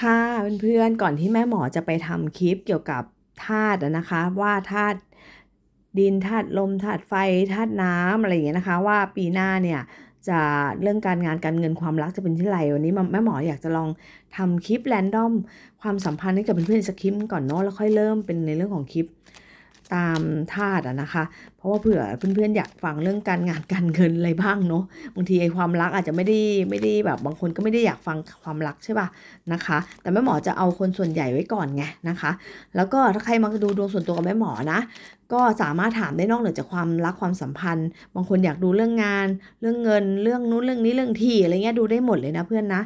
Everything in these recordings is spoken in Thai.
ค่ะเพื่อนๆก่อนที่แม่หมอจะไปทำคลิปเกี่ยวกับธาตุนะคะ ว่าธาตุดินธาตุลมธาตุไฟธาตุน้ำอะไรอย่างเงี้ยนะคะ ว่าปีหน้าเนี่ยจะเรื่องการงานการเงินความรักจะเป็นที่ไรวันนี้แม่หมออยากจะลองทำคลิปแรนดอมความสัมพันธ์ให้กับเพื่อนๆสักคลิปก่อนเนาะแล้วค่อยเริ่มเป็นในเรื่องของคลิป ตามธาตุอะนะคะ เพราะว่าเผื่อเพื่อนๆอยากฟังเรื่องการงานการเงินอะไรบ้างเนาะบางทีไอ้ความรักอาจจะไม่ได้ไม่ได้แบบบางคนก็ไม่ได้อยากฟังความรักใช่ป่ะนะคะ แต่แม่หมอจะเอาคนส่วนใหญ่ไว้ก่อนไงนะคะ แล้วก็ถ้าใครมาดูดวงส่วนตัวกับแม่หมอนะ ก็สามารถถามได้นอกเหนือจากความรักความสัมพันธ์ บางคนอยากดูเรื่องงาน เรื่องเงิน เรื่องนู้นเรื่องนี้เรื่องที่อะไรเงี้ยดูได้หมดเลยนะเพื่อนนะ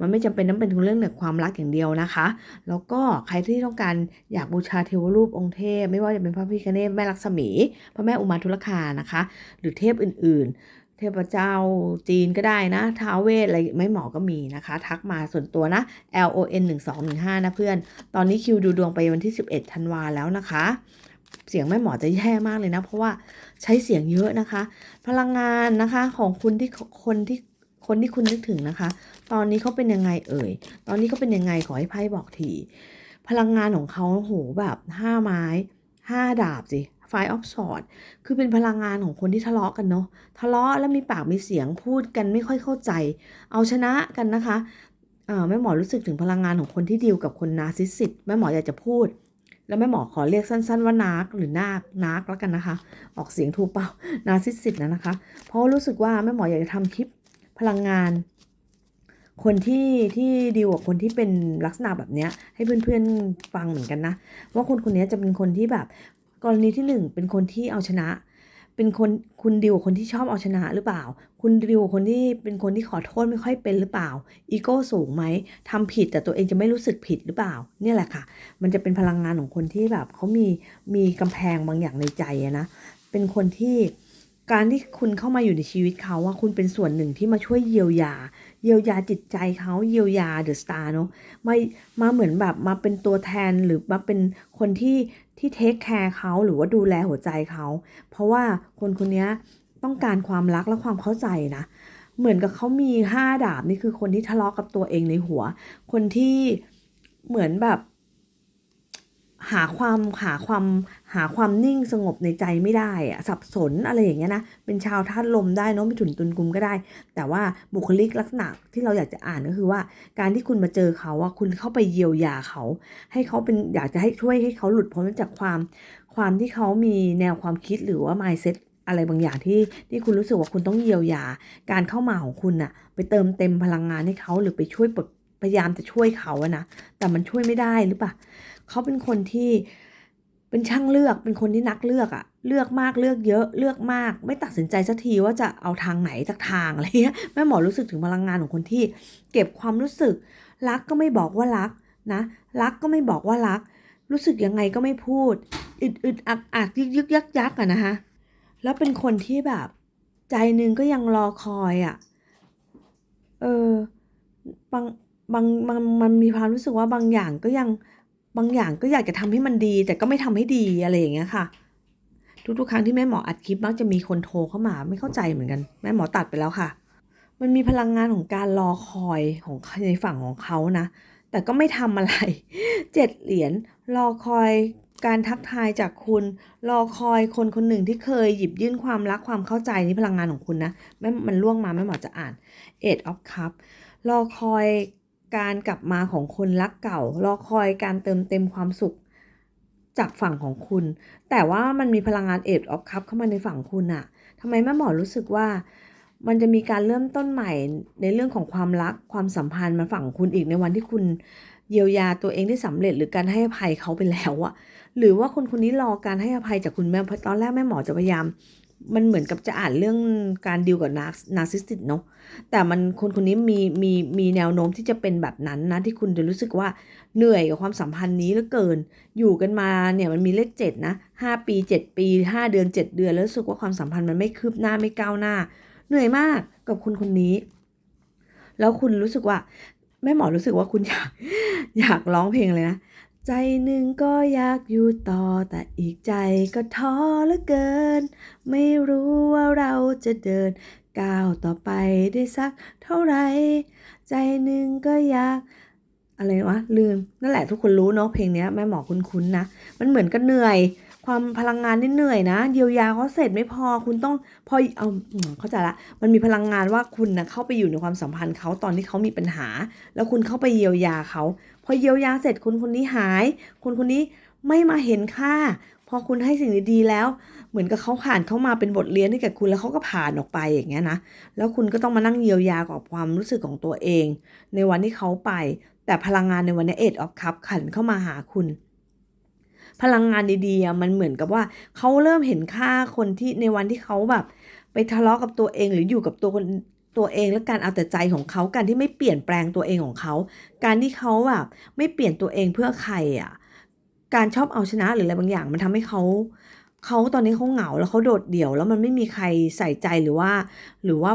มันไม่จำเป็นต้องเป็นเรื่องเกี่ยวกับความรักอย่างเดียวนะคะ แล้วก็ใครที่ต้องการอยากบูชาเทวรูปองค์เทพ ไม่ว่าจะเป็นพระพิฆเนศแม่ลักษมี พระแม่อุมาทุลคานะคะ หรือเทพอื่นๆเทพเจ้าจีนก็ได้นะท้าวเวทอะไรไม่หมอก็มีนะคะ ทักมาส่วนตัวนะ L O N 1 2 1 5นะเพื่อน ตอนนี้คิวดูดวงไปวันที่ 11ธันวาแล้วนะคะ เสียงแม่หมอจะแย่มากเลยนะ เพราะว่าใช้เสียงเยอะนะคะ พลังงานนะคะของคุณที่คนที่คนที่คุณนึกถึงนะคะ ตอนนี้เขาเป็นยังไงเอ่ย ตอนนี้เขาเป็นยังไงขอให้ไพ่บอกที พลังงานของเขาโหแบบห้าไม้ห้าดาบสิไฟออฟสอดคือเป็นพลังงานของคนที่ทะเลาะกันเนาะทะเลาะแล้วมีปากมีเสียงพูดกันไม่ค่อยเข้าใจ เอาชนะกันนะคะแม่หมอรู้สึกถึงพลังงานของคนที่ดีลกับคนนาซิสิตแม่หมออยากจะพูด แล้วแม่หมอขอเรียกสั้น ๆ ว่านากหรือนาคนากแล้วกันนะคะ ออกเสียงถูกเปล่านาซิสซิตนะนะคะ เพราะรู้สึกว่าแม่หมออยากจะทำคลิปพลังงาน คนที่ที่ดีลกับคนที่เป็นลักษณะแบบเนี้ยให้เพื่อนๆฟังเหมือนกันนะ ว่าคนคนนี้จะเป็นคนที่แบบกรณีที่หนึ่งเป็นคนที่เอาชนะ เป็นคนคุณดิวคนที่ชอบเอาชนะหรือเปล่า คุณดิวคนที่เป็นคนที่ขอโทษไม่ค่อยเป็นหรือเปล่า อีโก้สูงไหมทำผิดแต่ตัวเองจะไม่รู้สึกผิดหรือเปล่า เนี่ยแหละค่ะ มันจะเป็นพลังงานของคนที่แบบเขามีมีกำแพงบางอย่างในใจนะ เป็นคนที่การที่คุณเข้ามาอยู่ในชีวิตเขาว่าคุณเป็นส่วนหนึ่งที่มาช่วยเยียวยา เยียวยาจิตใจเขาเยียวยาเดอะสตาร์เนาะมามาเหมือนแบบมาเป็นตัวแทนหรือมาเป็นคนที่ ที่เทคแคร์เขาหรือว่าดูแลหัวใจเขา เพราะว่าคนคนนี้ต้องการความรักและความเข้าใจนะ เหมือนกับเขามีห้าดาบนี่คือคนที่ทะเลาะกับตัวเองในหัว คนที่เหมือนแบบ หาความหาความหาความนิ่งสงบในใจไม่ได้อะสับสนอะไรอย่างเงี้ยนะเป็นชาวธาตุลมได้เนาะมิถุนตุลกุมก็ได้ แต่ว่าบุคลิกลักษณะที่เราอยากจะอ่านก็คือว่า การที่คุณมาเจอเขาว่าคุณเข้าไปเยียวยาเขา ให้เขาเป็นอยากจะให้ช่วยให้เขาหลุดพ้นจากความความที่เขามีแนวความคิดหรือว่า mindset อะไรบางอย่างที่ที่คุณรู้สึกว่าคุณต้องเยียวยา การเข้ามาของคุณอะไปเติมเต็มพลังงานให้เขาหรือไปช่วยปลดพยายามจะช่วยเขาอะนะแต่มันช่วยไม่ได้หรือเปล่า เขาเป็นคนที่เป็นช่างเลือกเป็นคนที่นักเลือกอะเลือกมากเลือกเยอะเลือกมาก ไม่ตัดสินใจสักทีว่าจะเอาทางไหนสักทางอะไรเงี้ยแม่หมอรู้สึกถึงพลังงานของคนที่ เก็บความรู้สึก รักก็ไม่บอกว่ารักนะ รักก็ไม่บอกว่ารัก รู้สึกยังไงก็ไม่พูด อึดอึดอักอักยึกยึกยักยักอะนะคะแล้วเป็นคนที่แบบ ใจหนึ่งก็ยังรอคอยอะเออบางบางมันมันมีความรู้สึกว่าบางอย่างก็ยัง บางอย่างก็อยากจะทำให้มันดี แต่ก็ไม่ทำให้ดีอะไรอย่างเงี้ยค่ะ ทุกๆครั้งที่แม่หมออัดคลิปมักจะมีคนโทรเข้ามาไม่เข้าใจเหมือนกัน แม่หมอตัดไปแล้วค่ะ มันมีพลังงานของการรอคอยของในฝั่งของเขานะ แต่ก็ไม่ทำอะไรเจ็ดเหรียญรอคอยการทักทายจากคุณ รอคอยคนคนหนึ่งที่เคยหยิบยื่นความรักความเข้าใจนี่พลังงานของคุณนะแม่มันล่วงมาแม่หมอจะอ่าน Eight of Cup รอคอย การกลับมาของคนรักเก่ารอคอยการเติมเต็มความสุขจากฝั่งของคุณ แต่ว่ามันมีพลังงานเอ็ดออฟคัพเข้ามาในฝั่งคุณอะทำไมแม่หมอรู้สึกว่า มันจะมีการเริ่มต้นใหม่ในเรื่องของความรักความสัมพันธ์มาฝั่งคุณอีกในวันที่คุณเยียวยาตัวเองได้สำเร็จหรือการให้อภัยเขาไปแล้วอะหรือว่าคนคนนี้รอการให้อภัยจากคุณแม่เพราะตอนแรกแม่หมอจะพยายาม มันเหมือนกับจะอ่านเรื่องการดิวกับนานาซิสติกเนาะแต่มันคนคนนี้มีมีมีแนวโน้มที่จะเป็นแบบนั้นนะที่คุณจะรู้สึกว่าเหนื่อยกับความสัมพันธ์นี้เหลือเกิน อยู่กันมาเนี่ยมันมีเลขเจ็ดนะห้าปีเจ็ดปีห้าเดือนเจ็ดเดือน แล้วรู้สึกว่าความสัมพันธ์มันไม่คืบหน้าไม่ก้าวหน้า เหนื่อยมากกับคุณคนนี้ แล้วคุณรู้สึกว่าแม่หมอรู้สึกว่าคุณอยากอยากร้องเพลงเลยนะ ใจหนึ่งก็อยากอยู่ต่อแต่อีกใจก็ท้อเหลือเกิน ไม่รู้ว่าเราจะเดินก้าวต่อไปได้สักเท่าไหร่ใจหนึ่งก็อยาก อะไรวะลืมนั่นแหละทุกคนรู้เนาะเพลงนี้แม่หมอคุ้นๆนะ มันเหมือนกับเหนื่อย ความพลังงานนี่เหนื่อยนะเยียวยาเขาเสร็จไม่พอคุณต้องพอเอาเข้าใจละมันมีพลังงานว่าคุณนะเข้าไปอยู่ในความสัมพันธ์เขาตอนที่เขามีปัญหา แล้วคุณเข้าไปเยียวยาเขา พอเยียวยาเสร็จคนคนนี้หายคนคนนี้ไม่มาเห็นค่า พอคุณให้สิ่งดีๆแล้ว เหมือนกับเขาผ่านเข้ามาเป็นบทเรียนให้แก่คุณแล้วเขาก็ผ่านออกไปอย่างเงี้ยนะ แล้วคุณก็ต้องมานั่งเยียวยากับความรู้สึกของตัวเอง ในวันที่เขาไป แต่พลังงานในวันนี้เอ็ดออฟคัพขันเข้ามาหาคุณพลังงานดีๆมันเหมือนกับว่าเขาเริ่มเห็นค่าคนที่ในวันที่เขาแบบ ไปทะเลาะกับตัวเองหรืออยู่กับตัวคน ตัวเองและการเอาแต่ใจของเขาการที่ไม่เปลี่ยนแปลงตัวเองของเขา การที่เขาแบบไม่เปลี่ยนตัวเองเพื่อใครอะการชอบเอาชนะหรืออะไรบางอย่าง มันทำให้เขาเขาตอนนี้เขาเหงาแล้วเขาโดดเดี่ยว แล้วมันไม่มีใครใส่ใจหรือว่า หรือว่า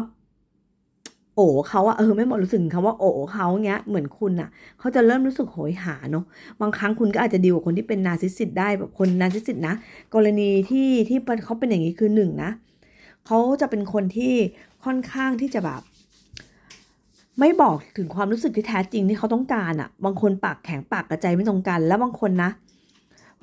โอ้เขาอะเออไม่หมดรู้สึกถึงคำว่าโอ้เขาเงี้ยเหมือนคุณอะเขาจะเริ่มรู้สึกโหยหาเนาะบางครั้งคุณก็อาจจะดีกว่าคนที่เป็นนาซิสซิสได้แบบคนนาซิสซิสนะกรณีที่ที่เขาเป็นอย่างนี้คือหนึ่งนะเขาจะเป็นคนที่ ค่อนข้างที่จะแบบ ไม่บอกถึงความรู้สึกที่แท้จริงที่เขาต้องการอะบางคนปากแข็งปากกระใจไม่ตรงกัน แล้วบางคนนะ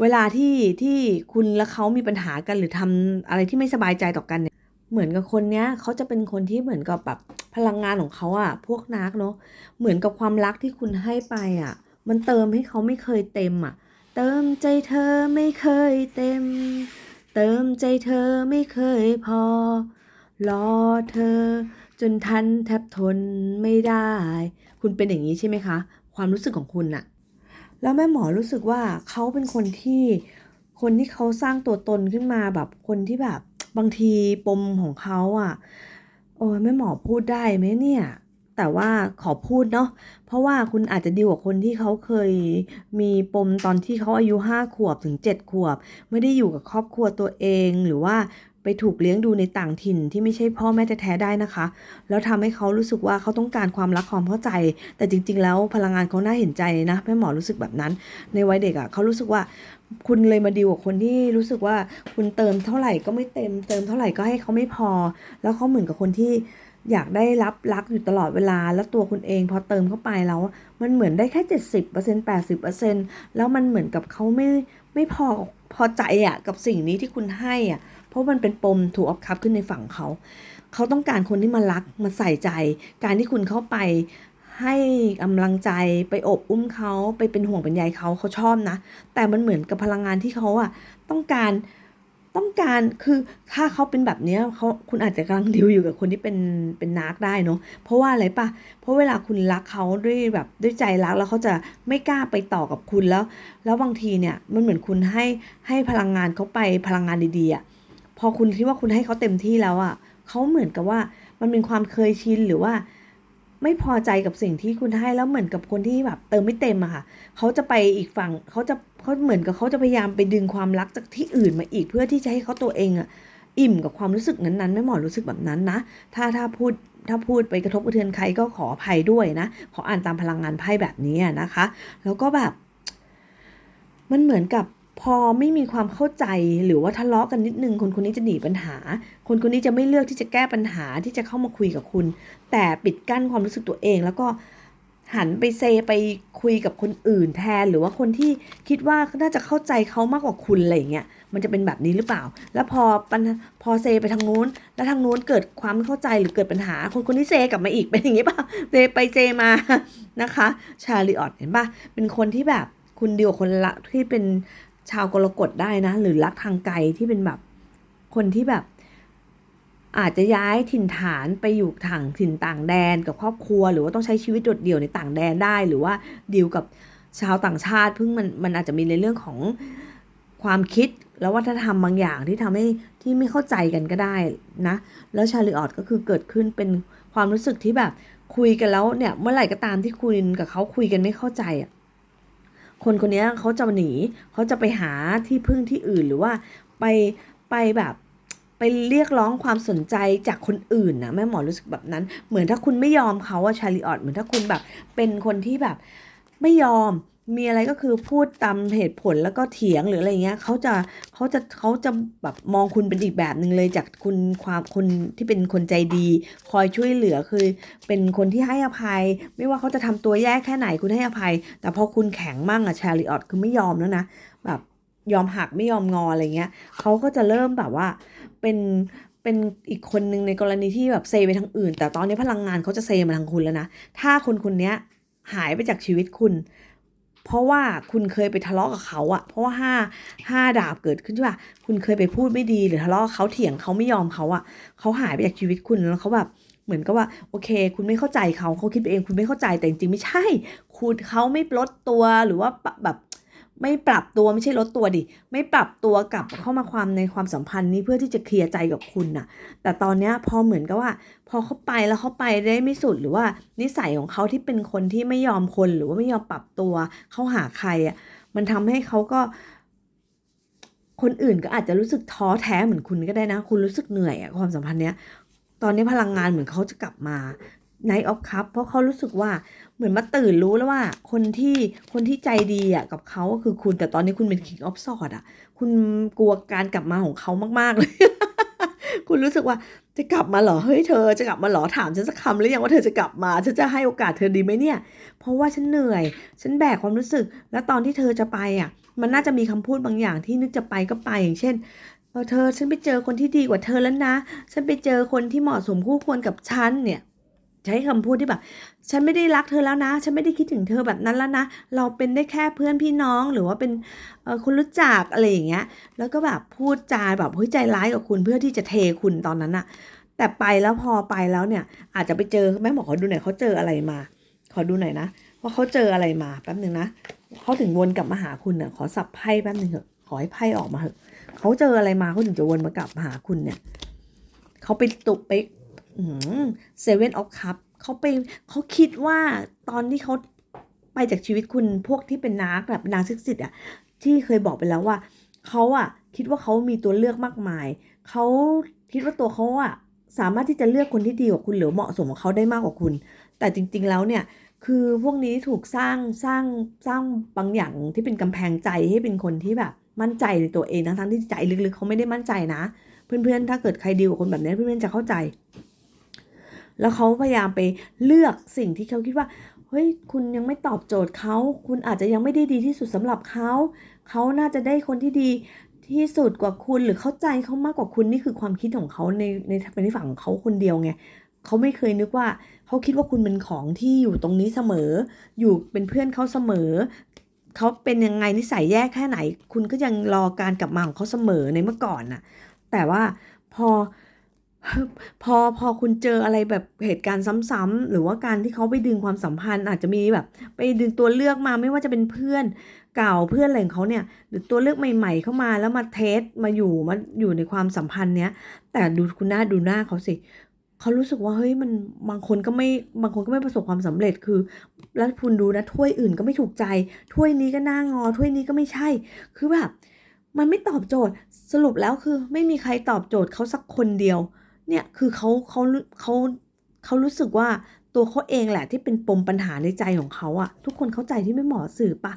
เวลาที่ที่คุณและเขามีปัญหากันหรือทำอะไรที่ไม่สบายใจต่อกันเนี่ยเหมือนกับคนเนี้ยเขาจะเป็นคนที่เหมือนกับแบบพลังงานของเขาอะพวกนักเนาะเหมือนกับความรักที่คุณให้ไปอะมันเติมให้เขาไม่เคยเต็มอะเติมใจเธอไม่เคยเต็ม เติมใจเธอไม่เคยพอ รอเธอ จนทันแทบทนไม่ได้ คุณเป็นอย่างนี้ใช่ไหมคะ ความรู้สึกของคุณน่ะแล้วแม่หมอรู้สึกว่าเขาเป็นคนที่คนที่เขาสร้างตัวตนขึ้นมาแบบคนที่แบบบางทีปมของเขาอะ โอ้ยแม่หมอพูดได้ไหมเนี่ย แต่ว่าขอพูดเนาะเพราะว่าคุณอาจจะดีกว่าคนที่เขาเคยมีปมตอนที่เขาอายุห้าขวบถึงเจ็ดขวบ ไม่ได้อยู่กับครอบครัวตัวเองหรือว่า ไปถูกเลี้ยงดูในต่างถิ่นที่ไม่ใช่พ่อแม่แท้ๆได้นะคะ แล้วทำให้เขารู้สึกว่าเขาต้องการความรักความเข้าใจ แต่จริง ๆ แล้วพลังงานเขาน่าเห็นใจนะแม่หมอรู้สึกแบบนั้น ในวัยเด็กอะ่ะเขารู้สึกว่าคุณเลยมาดีกว่าคนที่รู้สึกว่าคุณเติมเท่าไหร่ก็ไม่เต็ม เติมเท่าไหร่ก็ให้เขาไม่พอ แล้วเขาเหมือนกับคนที่ อยากได้รับรักอยู่ตลอดเวลา แล้วตัวคุณเองพอเติมเข้าไปแล้ว มันเหมือนได้แค่เจ็ดสิบเปอร์เซ็นต์แปดสิบเปอร์เซ็นต์แล้วมันเหมือนกับเขาไม่ไม่พอพอใจอะ่ะกับสิ่งนี้ที่คุณให้อะ เพราะมันเป็นปมถูกอัพคับขึ้นในฝั่งเขา เขาต้องการคนที่มารักมาใส่ใจ การที่คุณเข้าไปให้กำลังใจไปอบอุ้มเขาไปเป็นห่วงเป็นใยเขาเขาชอบนะ แต่มันเหมือนกับพลังงานที่เขาอะต้องการ ต้องการคือถ้าเขาเป็นแบบเนี้ยเขาคุณอาจจะกำลังดิวอยู่กับคนที่เป็นเป็นนักได้เนาะเพราะว่าอะไรปะเพราะเวลาคุณรักเขาด้วยแบบด้วยใจรักแล้วเขาจะไม่กล้าไปต่อกับคุณแล้ว แล้วบางทีเนี่ยมันเหมือนคุณให้ให้พลังงานเขาไปพลังงานดีๆอะพอคุณคิดว่าคุณให้เขาเต็มที่แล้วอะเขาเหมือนกับว่ามันเป็นความเคยชินหรือว่า ไม่พอใจกับสิ่งที่คุณให้แล้วเหมือนกับคนที่แบบเติมไม่เต็มอะค่ะเขาจะไปอีกฝั่งเขาจะ เขาเหมือนกับเขาจะพยายามไปดึงความรักจากที่อื่นมาอีกเพื่อที่จะให้เขาตัวเองอะอิ่มกับความรู้สึกนั้นๆแม่หมอรู้สึกแบบนั้นนะ ถ้าถ้าพูดถ้าพูดไปกระทบกระเทือนใครก็ขออภัยด้วยนะ ขออ่านตามพลังงานไพ่แบบนี้นะคะ แล้วก็แบบ มันเหมือนกับพอไม่มีความเข้าใจหรือว่าทะเลาะกันนิดนึงคนคนนี้จะหนีปัญหา คนคนนี้จะไม่เลือกที่จะแก้ปัญหาที่จะเข้ามาคุยกับคุณ แต่ปิดกั้นความรู้สึกตัวเองแล้วก็ หันไปเซไปคุยกับคนอื่นแทน หรือว่าคนที่คิดว่าน่าจะเข้าใจเขามากกว่าคุณอะไรอย่างเงี้ยมันจะเป็นแบบนี้หรือเปล่า แล้วพอปัญพอเซไปทางนู้น แล้วทางนู้นเกิดความไม่เข้าใจหรือเกิดปัญหา คนคนนี้เซกลับมาอีกเป็นอย่างงี้ป่ะเซไปเซมานะคะชาลีออตเห็นป่ะเป็นคนที่แบบคุณเดียวคนละที่เป็นชาวกรกฎได้นะ หรือรักทางไกลที่เป็นแบบคนที่แบบ อาจจะย้ายถิ่นฐานไปอยู่ทางถิ่นต่างแดนกับครอบครัว หรือว่าต้องใช้ชีวิตโดดเดี่ยวในต่างแดนได้ หรือว่าดีลกับชาวต่างชาติเพิ่งมันมันอาจจะมีในเรื่องของความคิดแล้ววัฒนธรรมบางอย่างที่ทำให้ที่ไม่เข้าใจกันก็ได้นะ แล้วชาลีออตก็คือเกิดขึ้นเป็นความรู้สึกที่แบบคุยกันแล้วเนี่ยเมื่อไหร่ก็ตามที่คุยกับเขาคุยกันไม่เข้าใจอะคนคนนี้เขาจะหนีเขาจะไปหาที่พึ่งที่อื่นหรือว่าไปไปแบบ ไปเรียกร้องความสนใจจากคนอื่นนะแม่หมอรู้สึกแบบนั้น เหมือนถ้าคุณไม่ยอมเขาอะชาลีออตเหมือนถ้าคุณแบบเป็นคนที่แบบไม่ยอมมีอะไรก็คือพูดตามเหตุผลแล้วก็เถียงหรืออะไรเงี้ยเขาจะเขาจะเขาจะแบบมองคุณเป็นอีกแบบหนึ่งเลยจากคุณความคนที่เป็นคนใจดี คอยช่วยเหลือคือ เป็นคนที่ให้อภัย ไม่ว่าเขาจะทำตัวแย่แค่ไหนคุณให้อภัย แต่พอคุณแข็งมั่งอะชาลิออตคือไม่ยอมแล้วนะแบบยอมหักไม่ยอมงออะไรเงี้ยเขาก็จะเริ่มแบบว่า เป็นเป็นอีกคนหนึ่งในกรณีที่แบบเซไปทางอื่น แต่ตอนนี้พลังงานเขาจะเซมาทางคุณแล้วนะ ถ้าคนคนนี้หายไปจากชีวิตคุณ เพราะว่าคุณเคยไปทะเลาะกับเขาอะเพราะว่าห้าห้าดาบเกิดขึ้นใช่ป่ะคุณเคยไปพูดไม่ดีหรือทะเลาะเขาเถียงเขาไม่ยอมเขาอะเขาหายไปจากชีวิตคุณแล้วเขาแบบเหมือนกับว่าโอเค คุณไม่เข้าใจเขาเขาคิดไปเอง คุณไม่เข้าใจแต่จริงๆไม่ใช่ คุณเขาไม่ลดตัวหรือว่าแบบ ไม่ปรับตัวไม่ใช่ลดตัวดิ ไม่ปรับตัวกลับเข้ามาความในความสัมพันธ์นี้เพื่อที่จะเคลียร์ใจกับคุณน่ะ แต่ตอนเนี้ยพอเหมือนกับว่า พอเขาไปแล้วเขาไปได้ไม่สุดหรือว่านิสัยของเขาที่เป็นคนที่ไม่ยอมคนหรือว่าไม่ยอมปรับตัวเข้าหาใครอะมันทำให้เขาก็ คนอื่นก็อาจจะรู้สึกท้อแท้เหมือนคุณก็ได้นะ คุณรู้สึกเหนื่อยอะความสัมพันธ์เนี้ย ตอนนี้พลังงานเหมือนเขาจะกลับมา Night of Cup เพราะเขารู้สึกว่าเหมือนมาตื่นรู้แล้วว่า คนที่คนที่ใจดีอะกับเขาก็คือคุณแต่ตอนนี้คุณเป็น King of Swords อะ คุณกลัวการกลับมาของเขามาก ๆ เลย คุณรู้สึกว่าจะกลับมาเหรอเฮ้ยเธอจะกลับมาเหรอถามฉันสักคำหรือยังว่าเธอจะกลับมาฉันจะให้โอกาสเธอดีไหมเนี่ย เพราะว่าฉันเหนื่อย ฉันแบกความรู้สึก แล้วตอนที่เธอจะไปอะ มันน่าจะมีคำพูดบางอย่างที่นึกจะไปก็ไปอย่างเช่นเออเธอฉันไปเจอคนที่ดีกว่าเธอแล้วนะ ฉันไปเจอคนที่เหมาะสมคู่ควรกับฉันเนี่ย ใช้คำพูดที่แบบ ฉันไม่ได้รักเธอแล้วนะ ฉันไม่ได้คิดถึงเธอแบบนั้นแล้วนะ เราเป็นได้แค่เพื่อนพี่น้องหรือว่าเป็นคนรู้จักอะไรอย่างเงี้ย แล้วก็แบบพูดจาแบบเฮ้ยใจร้ายกับคุณเพื่อที่จะเทคุณตอนนั้นอะแต่ไปแล้วพอไปแล้วเนี่ย อาจจะไปเจอแม่หมอขอดูหน่อยเขาเจออะไรมา ขอดูหน่อยนะว่าเขาเจออะไรมาแป๊บหนึ่งนะเขาถึงวนกลับมาหาคุณเนี่ยขอสับไพ่แป๊บหนึ่งเถอะขอให้ไพ่ออกมาเถอะเขาเจออะไรมาเขาถึงจะวนมากลับมาหาคุณเนี่ยเขาไปตุกไป เซเว่นออฟคัพเขาไปเขาคิดว่าตอนที่เขาไปจากชีวิตคุณพวกที่เป็นนาแบบนาซิกซิตอะที่เคยบอกไปแล้วว่าเขาอะคิดว่าเขามีตัวเลือกมากมายเขาคิดว่าตัวเขาอะสามารถที่จะเลือกคนที่ดีกว่าคุณหรือเหมาะสมกับเขาได้มากกว่าคุณ แต่จริง ๆ แล้วเนี่ยคือพวกนี้ถูกสร้างสร้างสร้างบางอย่างที่เป็นกำแพงใจให้เป็นคนที่แบบมั่นใจในตัวเองทั้งๆที่ใจลึกๆเขาไม่ได้มั่นใจนะ เพื่อนๆถ้าเกิดใครดีกับคนแบบนี้เพื่อนๆจะเข้าใจ แล้วเขาพยายามไปเลือกสิ่งที่เขาคิดว่าเฮ้ยคุณยังไม่ตอบโจทย์เขาคุณอาจจะยังไม่ได้ดีที่สุดสำหรับเขาเขาน่าจะได้คนที่ดีที่สุดกว่าคุณหรือเข้าใจเขามากกว่าคุณนี่คือความคิดของเขาในในในฝั่งของเขาคนเดียวไงเขาไม่เคยนึกว่าเขาคิดว่าคุณเป็นของที่อยู่ตรงนี้เสมอ อยู่เป็นเพื่อนเขาเสมอเขาเป็นยังไงนิสัยแย่แค่ไหน คุณก็ยังรอการกลับมาของเขาเสมอในเมื่อก่อนน่ะ แต่ว่าพอ พอพอคุณเจออะไรแบบเหตุการณ์ซ้ำๆหรือว่าการที่เขาไปดึงความสัมพันธ์ อาจจะมีแบบ ไปดึงตัวเลือกมาไม่ว่าจะเป็นเพื่อนเก่าเพื่อนอะไรของเขาเนี่ย หรือตัวเลือกใหม่ ๆ เข้ามาแล้วมาเทสมาอยู่มาอยู่ในความสัมพันธ์เนี้ยแต่ดูคุณหน้าดูหน้าเขาสิเขารู้สึกว่าเฮ้ยมันบางคนก็ไม่บางคนก็ไม่ประสบความสำเร็จคือ แล้วคุณดูนะถ้วยอื่นก็ไม่ถูกใจถ้วยนี้ก็น่างอถ้วยนี้ก็ไม่ใช่ คือแบบมันไม่ตอบโจทย์สรุปแล้วคือ ไม่มีใครตอบโจทย์เขาสักคนเดียว เนี่ยคือเขาเขาเขาเขารู้สึกว่าตัวเขาเองแหละที่เป็นปมปัญหาในใจของเขาอะทุกคนเข้าใจที่ไม่เหมอสื่อปะ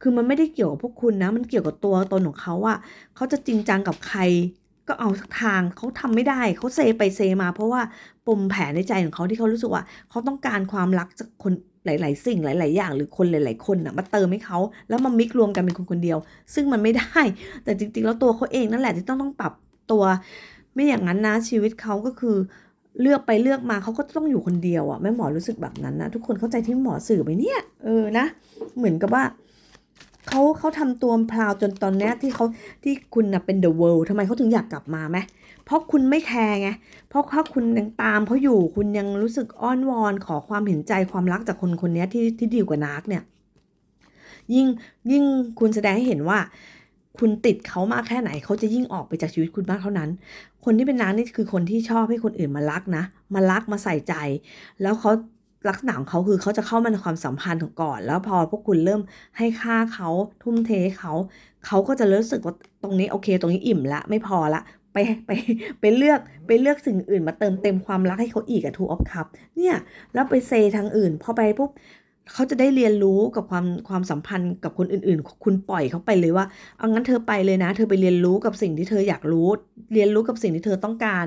คือมันไม่ได้เกี่ยวกับพวกคุณนะ มันเกี่ยวกับตัวตนของเขาอะเขาจะจริงจังกับใคร ก็เอาทางเขาทำไม่ได้เขาเซไปเซมา เพราะว่าปมแผลในใจของเขาที่เขารู้สึกว่า เขาต้องการความรักจากคนหลาย ๆ สิ่งหลาย ๆ อย่าง หรือคนหลาย ๆ คนนะมาเติมให้เขาแล้วมามิกรวมกันเป็นคนคนเดียว ซึ่งมันไม่ได้ แต่จริง ๆ แล้วตัวเขาเองนั่นแหละที่ต้องต้องปรับตัว ไม่อย่างนั้นนะชีวิตเขาก็คือเลือกไปเลือกมาเขาก็ต้องอยู่คนเดียวอะ่ะแม่หมอรู้สึกแบบนั้นนะทุกคนเข้าใจที่หมอสื่อไปเนี่ยเออนะ เหมือนกับว่าเขาเขาทำตัวพลาวจนตอนนี้ที่เขาที่คุณนะเป็นเดอะเวิลด์ทำไมเขาถึงอยากกลับมาไหมเพราะคุณไม่แคร์ไงเพราะถ้าคุณยังตามเขาอยู่ คุณยังรู้สึกอ้อนวอน ขอความเห็นใจความรักจากคนคนนี้ที่ที่ดีกว่านาร์กเนี่ย ยิ่งยิ่งคุณแสดงให้เห็นว่า คุณติดเขามากแค่ไหนเขาจะยิ่งออกไปจากชีวิตคุณมากเท่านั้น คนที่เป็นน้านี่คือคนที่ชอบให้คนอื่นมารักนะ มารักมาใส่ใจ แล้วเขาลักษณะของเขาคือเขาจะเข้ามาในความสัมพันธ์ของก่อน แล้วพอพวกคุณเริ่มให้ค่าเขาทุ่มเทเขาเขาก็จะรู้สึกว่าตรงนี้โอเค ตรงนี้อิ่มละไม่พอละไปไปไปเลือกไปเลือกสิ่งอื่นมาเติมเต็มความรักให้เขาอีกอะทูออฟคัพเนี่ยแล้วไปเซทางอื่น พอไปปุ๊บ เขาจะได้เรียนรู้กับความความสัมพันธ์กับคนอื่นๆ คุณปล่อยเขาไปเลยว่า เอางั้นเธอไปเลยนะ เธอไปเรียนรู้กับสิ่งที่เธออยากรู้ เรียนรู้กับสิ่งที่เธอต้องการ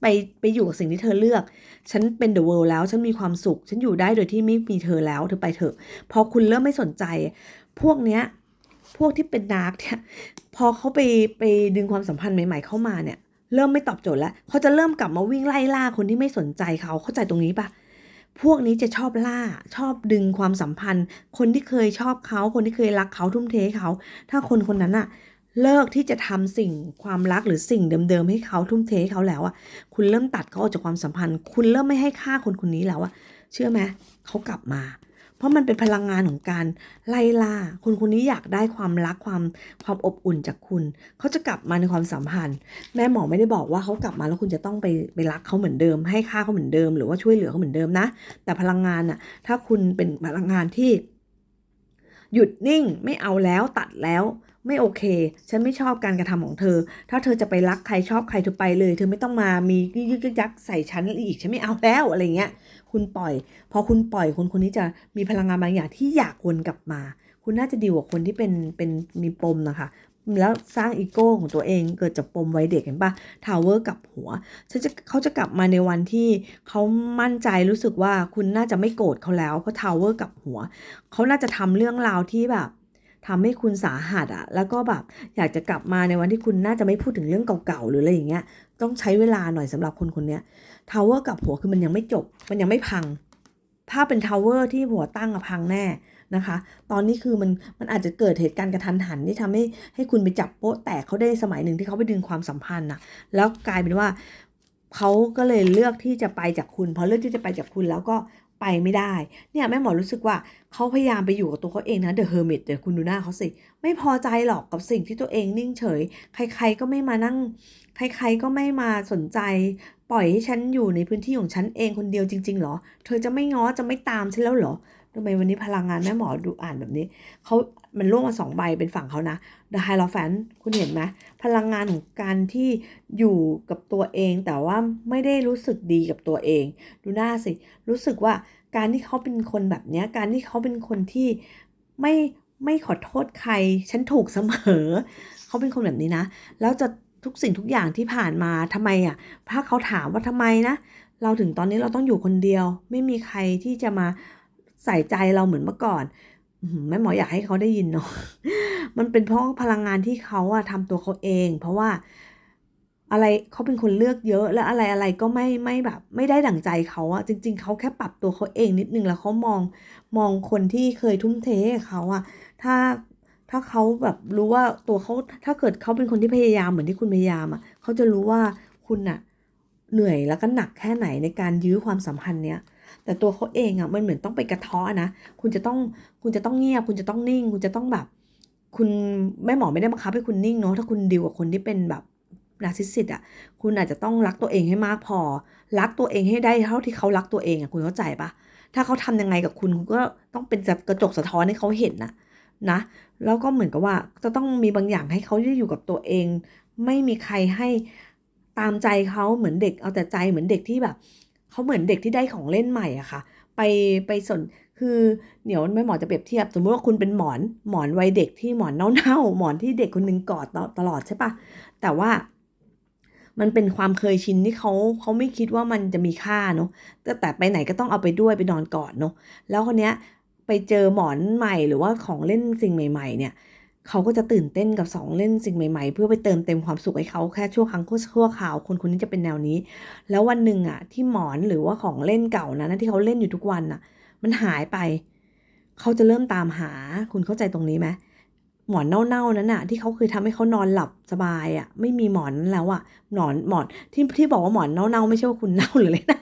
ไปไปอยู่กับสิ่งที่เธอเลือก ฉันเป็น the world แล้ว ฉันมีความสุข ฉันอยู่ได้โดยที่ไม่มีเธอแล้ว เธอไปเถอะ พอคุณเริ่มไม่สนใจ พวกเนี้ย พวกที่เป็นดาร์กเนี่ย พอเขาไปไปดึงความสัมพันธ์ใหม่ ๆ เข้ามาเนี่ย เริ่มไม่ตอบโจทย์แล้ว เขาจะเริ่มกลับมาวิ่งไล่ล่าคนที่ไม่สนใจเขา เข้าใจตรงนี้ปะ พวกนี้จะชอบล่าชอบดึงความสัมพันธ์ คนที่เคยชอบเขาคนที่เคยรักเขาทุ่มเทเขา ถ้าคนคนนั้นอะเลิกที่จะทำสิ่งความรักหรือสิ่งเดิมๆให้เขาทุ่มเทให้เขาแล้วอะคุณเริ่มตัดเขาออกจากความสัมพันธ์ คุณเริ่มไม่ให้ค่าคนคนนี้แล้วอะเชื่อไหมเขากลับมา เพราะมันเป็นพลังงานของการไล่ล่าคนคนนี้อยากได้ความรักความความอบอุ่นจากคุณ เขาจะกลับมาในความสัมพันธ์ แม่หมอไม่ได้บอกว่าเขากลับมาแล้วคุณจะต้องไปไปรักเขาเหมือนเดิม ให้ค่าเขาเหมือนเดิม หรือว่าช่วยเหลือเขาเหมือนเดิมนะ แต่พลังงานอะถ้าคุณเป็นพลังงานที่ หยุดนิ่งไม่เอาแล้วตัดแล้ว ไม่โอเค ฉันไม่ชอบการกระทำของเธอ ถ้าเธอจะไปรักใครชอบใครเธอไปเลย เธอไม่ต้องมามียึกยึกยักใส่ฉันอีก ฉันไม่เอาแล้วอะไรเงี้ย คุณปล่อย พอคุณปล่อยคนคนนี้จะมีพลังงานบางอย่างที่อยากวนกลับมา คุณน่าจะดีกว่าคนที่เป็นเป็นมีปมนะคะ แล้วสร้างอีโก้ของตัวเองเกิดจากปมไว้เด็กเห็นปะทาวเวอร์กับหัวฉันจะเขาจะกลับมาในวันที่เขามั่นใจรู้สึกว่าคุณน่าจะไม่โกรธเขาแล้วเพราะทาวเวอร์กับหัว เขาน่าจะทำเรื่องราวที่แบบ ทำให้คุณสาหัสอะแล้วก็แบบอยากจะกลับมาในวันที่คุณน่าจะไม่พูดถึงเรื่องเก่าๆหรืออะไรอย่างเงี้ย ต้องใช้เวลาหน่อยสำหรับคนคนเนี้ยทาวเวอร์กับหัวคือมันยังไม่จบ มันยังไม่พัง ถ้าเป็นทาวเวอร์ที่หัวตั้งอะพังแน่นะคะ ตอนนี้คือมันมันอาจจะเกิดเหตุการณ์กระทันหันที่ทำให้ให้คุณไปจับโป๊ะแตกเขาได้สมัยหนึ่งที่เขาไปดึงความสัมพันธ์นะแล้วกลายเป็นว่าเขาก็เลยเลือกที่จะไปจากคุณพอเลือกที่จะไปจากคุณแล้วก็ ไปไม่ได้ เนี่ยแม่หมอรู้สึกว่าเขาพยายามไปอยู่กับตัวเขาเองนะเดอะเฮอร์มิตเดี๋ยวคุณดูหน้าเขาสิ ไม่พอใจหรอกกับสิ่งที่ตัวเองนิ่งเฉย ใครๆก็ไม่มานั่ง ใครๆก็ไม่มาสนใจ ปล่อยให้ฉันอยู่ในพื้นที่ของฉันเองคนเดียวจริงๆหรอ เธอจะไม่ง้อจะไม่ตามฉันแล้วหรอทำไมวันนี้พลังงานแม่หมอดูอ่านแบบนี้ เขา มันล่วงมาสองใบเป็นฝั่งเขานะ The Hierophant คุณเห็นไหมพลังงานของการที่อยู่กับตัวเอง แต่ว่าไม่ได้รู้สึกดีกับตัวเอง ดูหน้าสิ รู้สึกว่าการที่เขาเป็นคนแบบนี้ การที่เขาเป็นคนที่ไม่ไม่ขอโทษใคร ฉันถูกเสมอ เขาเป็นคนแบบนี้นะ แล้วจะทุกสิ่งทุกอย่างที่ผ่านมาทำไมอะ ถ้าเขาถามว่าทำไมนะ เราถึงตอนนี้เราต้องอยู่คนเดียว ไม่มีใครที่จะมาใส่ใจเราเหมือนเมื่อก่อน แม่หมออยากให้เขาได้ยินเนาะมันเป็นเพราะพลังงานที่เขาอะทำตัวเขาเอง เพราะว่าอะไรเขาเป็นคนเลือกเยอะและอะไรอะไรก็ไม่ไม่แบบ ไม่ได้ดั่งใจเขาอะจริง ๆเขาแค่ปรับตัวเขาเองนิดนึงแล้วเขามองมองคนที่เคยทุ่มเทเขาอะถ้าถ้าเขาแบบรู้ว่าตัวเขาถ้าเกิดเขาเป็นคนที่พยายามเหมือนที่คุณพยายามอะเขาจะรู้ว่าคุณอะเหนื่อยแล้วก็หนักแค่ไหนในการยื้อความสัมพันธ์เนี้ย แต่ตัวเขาเองอะมันเหมือนต้องไปกระทาะนะ คุณจะต้องคุณจะต้องเงียบ คุณจะต้องนิ่ง คุณจะต้องแบบ คุณแม่หมอไม่ได้บังคับให้คุณนิ่งเนาะถ้าคุณดีลกับคนที่เป็นแบบนาซิสซิสอะคุณอาจจะต้องรักตัวเองให้มากพอ รักตัวเองให้ได้เท่าที่เขารักตัวเองอะคุณเข้าใจปะถ้าเขาทำยังไงกับคุณคุณก็ต้องเป็นกระจกสะท้อนให้เขาเห็นนะนะ แล้วก็เหมือนกับว่าจะต้องมีบางอย่างให้เขาได้อยู่กับตัวเอง ไม่มีใครให้ตามใจเขาเหมือนเด็กเอาแต่ใจเหมือนเด็กที่แบบ เขาเหมือนเด็กที่ได้ของเล่นใหม่อะค่ะ ไปไปสนคือเดี๋ยวแม่หมอจะเปรียบเทียบ สมมติว่าคุณเป็นหมอนหมอนวัยเด็กที่หมอนเน่าๆหมอนที่เด็กคนหนึงกอดตลอดใช่ปะแต่ว่ามันเป็นความเคยชินที่เขาเขาไม่คิดว่ามันจะมีค่าเนาะแต่แต่ไปไหนก็ต้องเอาไปด้วยไปนอนกอดเนาะแล้วคนเนี้ยไปเจอหมอนใหม่หรือว่าของเล่นสิ่งใหม่ ๆ เนี่ย เขาก็จะตื่นเต้นกับสองเล่นสิ่งใหม่ๆ เพื่อไปเติมเต็มความสุขให้เขาแค่ชั่วครั้งชั่วคราวคนคนนี้จะเป็นแนวนี้ แล้ววันหนึ่งอะ ที่หมอนหรือว่าของเล่นเก่านะที่เขาเล่นอยู่ทุกวันอะ มันหายไป เขาจะเริ่มตามหาคุณเข้าใจตรงนี้ไหมหมอนเน่าๆนั้นอะ ที่เขาเคยทำให้เขานอนหลับสบายอะ ไม่มีหมอนนั้นแล้วอะหมอนหมอนที่ที่บอกว่าหมอนเน่าๆไม่ใช่ว่าคุณเน่าหรืออะไรนะ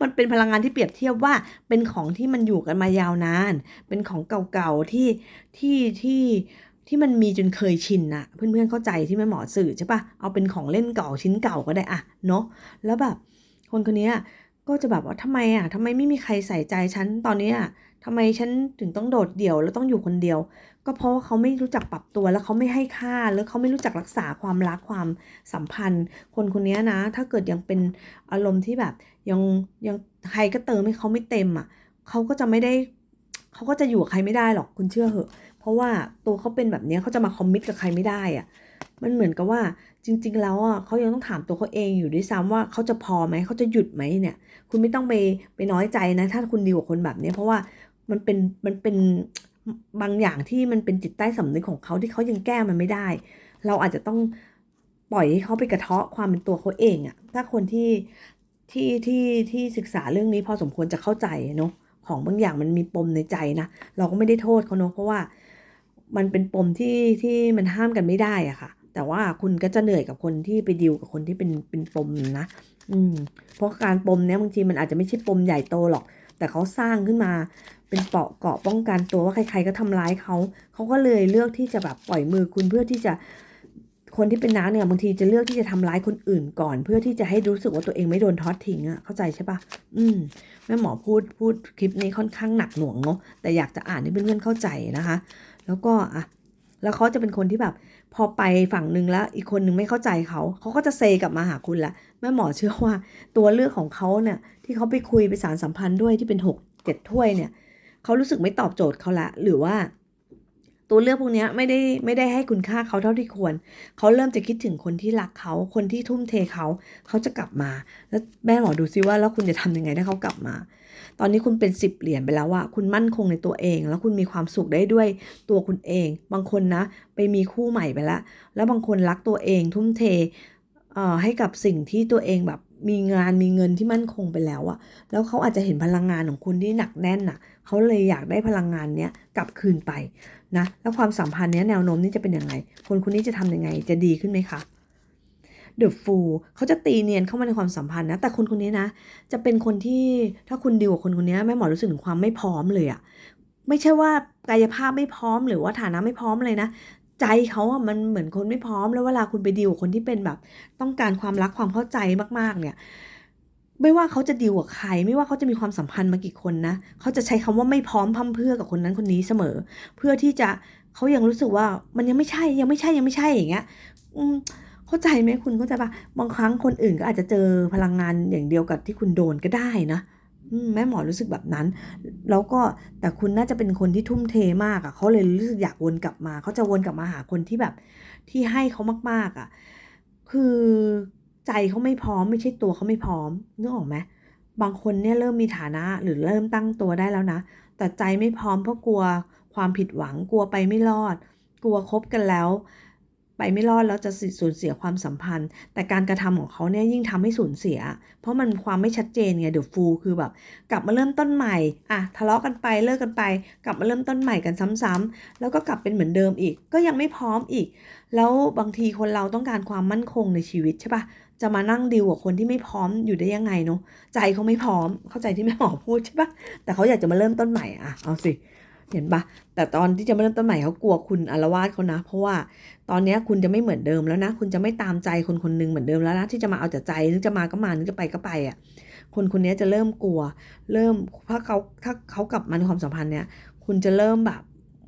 มันเป็นพลังงานที่เปรียบเทียบว่าเป็นของที่มันอยู่กันมายาวนาน เป็นของเก่าๆที่ที่ที่ที่ ที่มันมีจนเคยชินน่ะเพื่อนๆเข้าใจที่แม่หมอสื่อใช่ปะเอาเป็นของเล่นเก่าชิ้นเก่าก็ได้อะเนาะแล้วแบบคนคนนี้ก็จะแบบว่าทำไมอะทำไมไม่มีใครใส่ใจฉันตอนนี้อะทำไมฉันถึงต้องโดดเดี่ยวแล้วต้องอยู่คนเดียว ก็เพราะว่าเขาไม่รู้จักปรับตัวแล้วเขาไม่ให้ค่าแล้วเขาไม่รู้จักรักษาความรักความสัมพันธ์ คนคนนี้นะ ถ้าเกิดยังเป็นอารมณ์ที่แบบยังยังใครก็เติมให้เขาไม่เต็มอะเขาก็จะไม่ได้เขาก็จะอยู่กับใครไม่ได้หรอกคุณเชื่อเหอะ เพราะว่าตัวเขาเป็นแบบนี้เขาจะมาคอมมิตกับใครไม่ได้อะมันเหมือนกับว่าจริง ๆ แล้วอะเขายังต้องถามตัวเขาเองอยู่ด้วยซ้ำว่าเขาจะพอไหมเขาจะหยุดไหมเนี่ย คุณไม่ต้องไปไปน้อยใจนะ ถ้าคุณดีกว่าคนแบบนี้เพราะว่ามันเป็นมันเป็นบางอย่างที่มันเป็นจิตใต้สำนึกของเขาที่เขายังแก้มันไม่ได้ เราอาจจะต้องปล่อยให้เขาไปกระเทาะความเป็นตัวเขาเองอะถ้าคนที่ที่ที่ที่ศึกษาเรื่องนี้พอสมควรจะเข้าใจเนาะของบางอย่างมันมีปมในใจนะ เราก็ไม่ได้โทษเขาเนาะเพราะว่า มันเป็นปมที่ที่มันห้ามกันไม่ได้อะค่ะ แต่ว่าคุณก็จะเหนื่อยกับคนที่ไปดิวกับคนที่เป็นเป็นปมนะ อืม เพราะการปมเนี้ยบางทีมันอาจจะไม่ใช่ปมใหญ่โตหรอก แต่เขาสร้างขึ้นมาเป็นเปราะเกาะป้องกันตัวว่าใคร ๆ ก็ทำร้ายเขาเขาก็เลยเลือกที่จะแบบปล่อยมือคุณเพื่อที่จะคนที่เป็นน้าเนี่ยบางทีจะเลือกที่จะทำร้ายคนอื่นก่อน เพื่อที่จะให้รู้สึกว่าตัวเองไม่โดนทอดทิ้งอะเข้าใจใช่ปะอืมแม่หมอพูดพูดคลิปนี้ค่อนข้างหนักหน่วงเนาะแต่อยากจะอ่านให้เพื่อนๆเข้าใจนะคะ แล้วก็อะแล้วเขาจะเป็นคนที่แบบ พอไปฝั่งหนึ่งแล้ว อีกคนหนึ่งไม่เข้าใจเขา เขาก็จะเซกลับมาหาคุณละแม่หมอเชื่อว่าตัวเลือกของเขาเนี่ยที่เขาไปคุยไปสารสัมพันธ์ด้วยที่เป็นหกเจ็ดถ้วยเนี่ยเขารู้สึกไม่ตอบโจทย์เขาละ หรือว่า ตัวเลือกพวกนี้ไม่ได้ไม่ได้ให้คุณค่าเขาเท่าที่ควร เขาเริ่มจะคิดถึงคนที่รักเขาคนที่ทุ่มเทเขา เขาจะกลับมา แล้วแม่หมอดูซิว่าแล้วคุณจะทำยังไงถ้าเขากลับมา ตอนนี้คุณเป็นสิบเหรียญไปแล้วอะคุณมั่นคงในตัวเอง แล้วคุณมีความสุขได้ด้วยตัวคุณเอง บางคนนะ ไปมีคู่ใหม่ไปล้วแล้วบางคนรักตัวเองทุ่มเทเอ่อให้กับสิ่งที่ตัวเองแบบมีงานมีเงินที่มั่นคงไปแล้วอะแล้วเขาอาจจะเห็นพลังงานของคุณที่หนักแน่นอะเขาเลยอยากได้พลังงานเนี้ยกลับคืนไปนะ แล้วความสัมพันธ์เนี้ยแนวโน้มนี้จะเป็นยังไง คนคนนี้จะทำยังไง จะดีขึ้นไหมคะ เดอะฟูเขาจะตีเนียนเข้ามาในความสัมพันธ์นะ แต่คนคนนี้นะ จะเป็นคนที่ถ้าคุณดีลกับคนคนนี้แม่หมอรู้สึกถึงความไม่พร้อมเลยอะไม่ใช่ว่ากายภาพไม่พร้อมหรือว่าฐานะไม่พร้อมเลยนะใจเขาอะมันเหมือนคนไม่พร้อมแล้วเวลาคุณไปดีลกับคนที่เป็นแบบ ต้องการความรักความเข้าใจมากๆ เนี่ย ไม่ว่าเขาจะดีลกับใคร ไม่ว่าเขาจะมีความสัมพันธ์มากี่คนนะเขาจะใช้คำว่าไม่พร้อมพั่มเพื่อกับคนนั้นคนนี้เสมอ เพื่อที่จะเขายังรู้สึกว่ามันยังไม่ใช่ยังไม่ใช่ยังไม่ใช่อย่างเงี้ย อืม เข้าใจไหมคุณเข้าใจปะบางครั้งคนอื่นก็อาจจะเจอพลังงานอย่างเดียวกับที่คุณโดนก็ได้นะแม่หมอรู้สึกแบบนั้น แล้วก็แต่คุณน่าจะเป็นคนที่ทุ่มเทมากอะ่ะเขาเลยรู้สึกอยากวนกลับมาเขาจะวนกลับมาหาคนที่แบบที่ให้เขามาก ๆอะ่ะ คือใจเขาไม่พร้อมไม่ใช่ตัวเขาไม่พร้อมนึกออกไหมบางคนเนี่ยเริ่มมีฐานะหรือเริ่มตั้งตัวได้แล้วนะ แต่ใจไม่พร้อมเพราะกลัวความผิดหวังกลัวไปไม่รอด กลัวคบกันแล้ว ไปไม่รอดแล้วจะสูญเสียความสัมพันธ์ แต่การกระทำของเขาเนี่ยยิ่งทำให้สูญเสีย เพราะมันความไม่ชัดเจนไงเดี๋ยวฟูคือแบบ กลับมาเริ่มต้นใหม่อะทะเลาะกันไปเลิกกันไป กลับมาเริ่มต้นใหม่กันซ้ำๆแล้วก็กลับเป็นเหมือนเดิมอีก ก็ยังไม่พร้อมอีก แล้วบางทีคนเราต้องการความมั่นคงในชีวิตใช่ปะจะมานั่งดิวกับคนที่ไม่พร้อมอยู่ได้ยังไงเนาะใจเขาไม่พร้อม เข้าใจที่แม่หมอพูดใช่ปะแต่เขาอยากจะมาเริ่มต้นใหม่อะเอาสิ เห็นปะแต่ตอนที่จะมาเริ่มต้นใหม่เขากลัวคุณอารวาสเขานะ เพราะว่าตอนนี้คุณจะไม่เหมือนเดิมแล้วนะ คุณจะไม่ตามใจคนคนหนึ่งเหมือนเดิมแล้วนะ ที่จะมาเอาแต่ใจนึกจะมาก็มานึกจะไปก็ไปอะคนคนนี้จะเริ่มกลัว เริ่มถ้าเขาถ้าเขากลับมาในความสัมพันธ์เนี่ย คุณจะเริ่มแบบ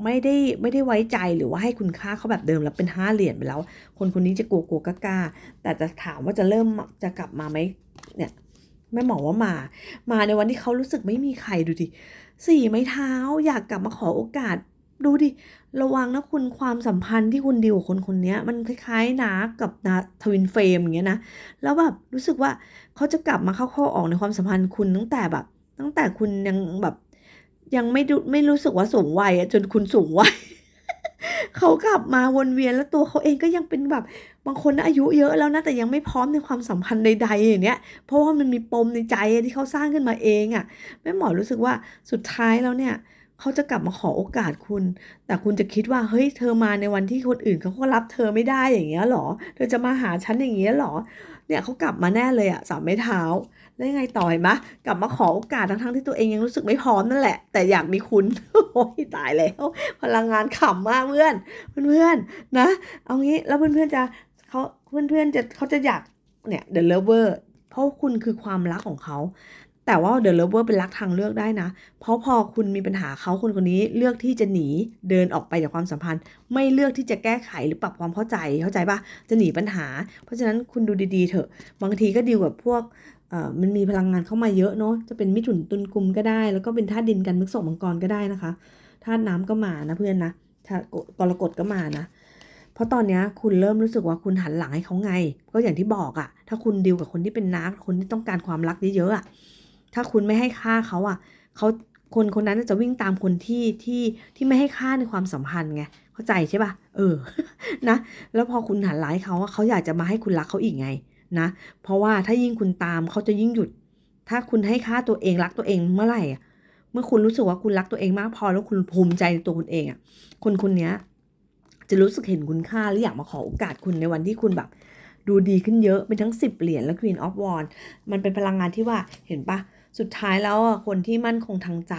ไม่ได้ไม่ได้ไว้ใจหรือว่าให้คุณค่าเขาแบบเดิมแล้วเป็นห้าเหรียญไปแล้ว คนคนนี้จะกลัวกลัวกล้าแต่จะถามว่าจะเริ่มจะกลับมาไหมเนี่ยแม่หมอว่ามา มาในวันที่เขารู้สึกไม่มีใครดูดิ สี่ไม้เท้าอยากกลับมาขอโอกาส ดูดิ ระวังนะคุณความสัมพันธ์ที่คุณดีกับคนคนนี้มันคล้ายๆนะกับนะทวินเฟรมอย่างเงี้ยนะ แล้วแบบรู้สึกว่าเขาจะกลับมาเข้าข้อออกในความสัมพันธ์คุณตั้งแต่แบบ ตั้งแต่คุณยังแบบ ยังไม่ดูไม่รู้สึกว่าสูงวัยจนคุณสูงวัย เขากลับมาวนเวียนแล้วตัวเขาเองก็ยังเป็นแบบบางคนอายุเยอะแล้วนะแต่ยังไม่พร้อมในความสัมพันธ์ใดๆอย่างเนี้ยเพราะว่ามันมีปมในใจที่เขาสร้างขึ้นมาเองอะ่ะแม่หมอรู้สึกว่าสุดท้ายแล้วเนี่ยเขาจะกลับมาขอโอกาสคุณ แต่คุณจะคิดว่าเฮ้ยเธอมาในวันที่คนอื่นเขาก็รับเธอไม่ได้อย่างเงี้ยหรอ เธอจะมาหาฉันอย่างเงี้ยหรอ เนี่ยเขากลับมาแน่เลยอะสามไม้เท้า แล้วยังไงต่อเห็นไหมกลับมาขอโอกาสทั้งๆที่ตัวเองยังรู้สึกไม่พร้อมนั่นแหละ แต่อยากมีคุณ โอ้ยตายแล้ว พลังงานขำมากเพื่อนเพื่อนๆนะ เอางี้แล้วเพื่อนๆจะเขาเพื่อนๆจะเขาจะอยากเนี่ย the lover เพราะคุณคือความรักของเขาแต่ว่า the lover เป็นรักทางเลือกได้นะ เพราะพอคุณมีปัญหาเขาคนคนนี้เลือกที่จะหนีเดินออกไปจากความสัมพันธ์ ไม่เลือกที่จะแก้ไขหรือปรับความเข้าใจเข้าใจปะจะหนีปัญหา เพราะฉะนั้นคุณดูดีๆเถอะ บางทีก็ดีลกับพวก มันมีพลังงานเข้ามาเยอะเนาะจะเป็นมิถุนตุลกุมก็ได้ แล้วก็เป็นธาตุดินกันมึกศกมังกรก็ได้นะคะธาตุน้ำก็มานะเพื่อนนะธาตุกรกฎก็มานะ เพราะตอนนี้คุณเริ่มรู้สึกว่าคุณหันหลังให้เขาไง ก็อย่างที่บอกอะถ้าคุณดิวกับคนที่เป็นนักคนที่ต้องการความรักเยอะๆอะถ้าคุณไม่ให้ค่าเขาอะเขาคนคนนั้นจะวิ่งตามคนที่ที่ที่ไม่ให้ค่าในความสัมพันธ์ไงเข้าใจใช่ปะเออนะ แล้วพอคุณหันหลังให้เขาเขาอยากจะมาให้คุณรักเขาอีกไง นะ เพราะว่าถ้ายิ่งคุณตามเขาจะยิ่งหยุด ถ้าคุณให้ค่าตัวเองรักตัวเองเมื่อไหร่เมื่อคุณรู้สึกว่าคุณรักตัวเองมากพอแล้วคุณภูมิใจในตัวคุณเองอะคนคนนี้จะรู้สึกเห็นคุณค่าและอยากมาขอโอกาสคุณในวันที่คุณแบบ ดูดีขึ้นเยอะเป็นทั้ง 10 เหรียญและ Queen of w a n d มันเป็นพลังงานที่ว่าเห็นปะสุดท้ายแล้วอะคนที่มั่นคงทางใจ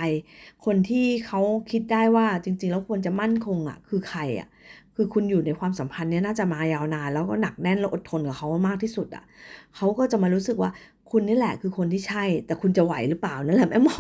คนที่เขาคิดได้ว่าจริง ๆ แล้วควรจะมั่นคงอะคือใครอะ คือคุณอยู่ในความสัมพันธ์เนี้ยน่าจะมายาวนาน แล้วก็หนักแน่นและอดทนกับเขามากที่สุดอะเขาก็จะมารู้สึกว่า คุณนี่แหละคือคนที่ใช่ แต่คุณจะไหวหรือเปล่านั่นแหละแม่หมอ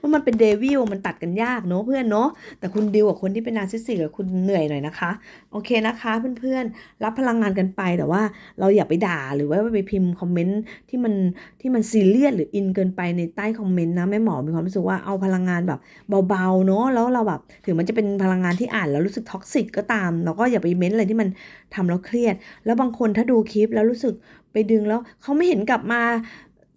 ว่ามันเป็นเดวิลมันตัดกันยากเนาะเพื่อนเนาะแต่คุณดิวกับคนที่เป็นนาซิสสิกคุณเหนื่อยหน่อยนะคะ โอเคนะคะเพื่อนๆรับพลังงานกันไปแต่ว่าเราอย่าไปด่าหรือว่าไปพิมพ์คอมเมนต์ที่มันที่มันซีเรียสหรืออินเกินไปในใต้คอมเมนต์นะแม่หมอมีความรู้สึกว่าเอาพลังงานแบบเบาๆเนาะแล้วเราแบบถึงมันจะเป็นพลังงานที่อ่านแล้วรู้สึกท็อกซิกก็ตาม เราก็อย่าไปเม้นอะไรที่มันทำแล้วเครียด แล้วบางคนถ้าดูคลิปแล้วรู้สึกไปดึงแล้วเขาไม่เห็นกลับมา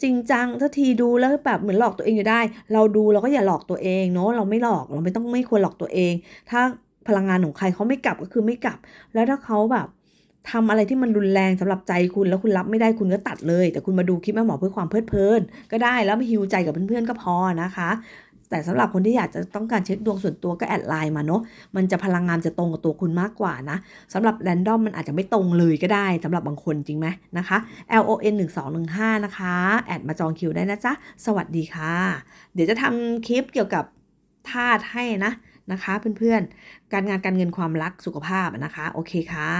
จริงจังทัทีดูแล้วแบบเหมือนหลอกตัวเองอยู่ได้ เราดูเราก็อย่าหลอกตัวเองเนาะเราไม่หลอกเราไม่ต้องไม่ควรหลอกตัวเอง ถ้าพลังงานของใครเขาไม่กลับก็คือไม่กลับ แล้วถ้าเขาแบบทำอะไรที่มันรุนแรงสำหรับใจคุณแล้วคุณรับไม่ได้คุณก็ตัดเลย แต่คุณมาดูคลิปแม่หมอเพื่อความเพลิดเพลิน ก็ได้แล้วมาฮิวใจกับเพื่อนๆก็พอนะคะ แต่สำหรับคนที่อยากจะต้องการเช็คดวงส่วนตัวก็แอดไลน์มาเนาะมันจะพลังงานจะตรงกับตัวคุณมากกว่านะสำหรับแรนดอมมันอาจจะไม่ตรงเลยก็ได้สำหรับบางคนจริงไหมนะคะ L O N 1 2 1 5นะคะแอดมาจองคิวได้นะจ๊ะสวัสดีค่ะ เดี๋ยวจะทำคลิปเกี่ยวกับธาตุให้นะนะคะ เพื่อนๆ การงานการเงินความรักสุขภาพนะคะ โอเคค่ะ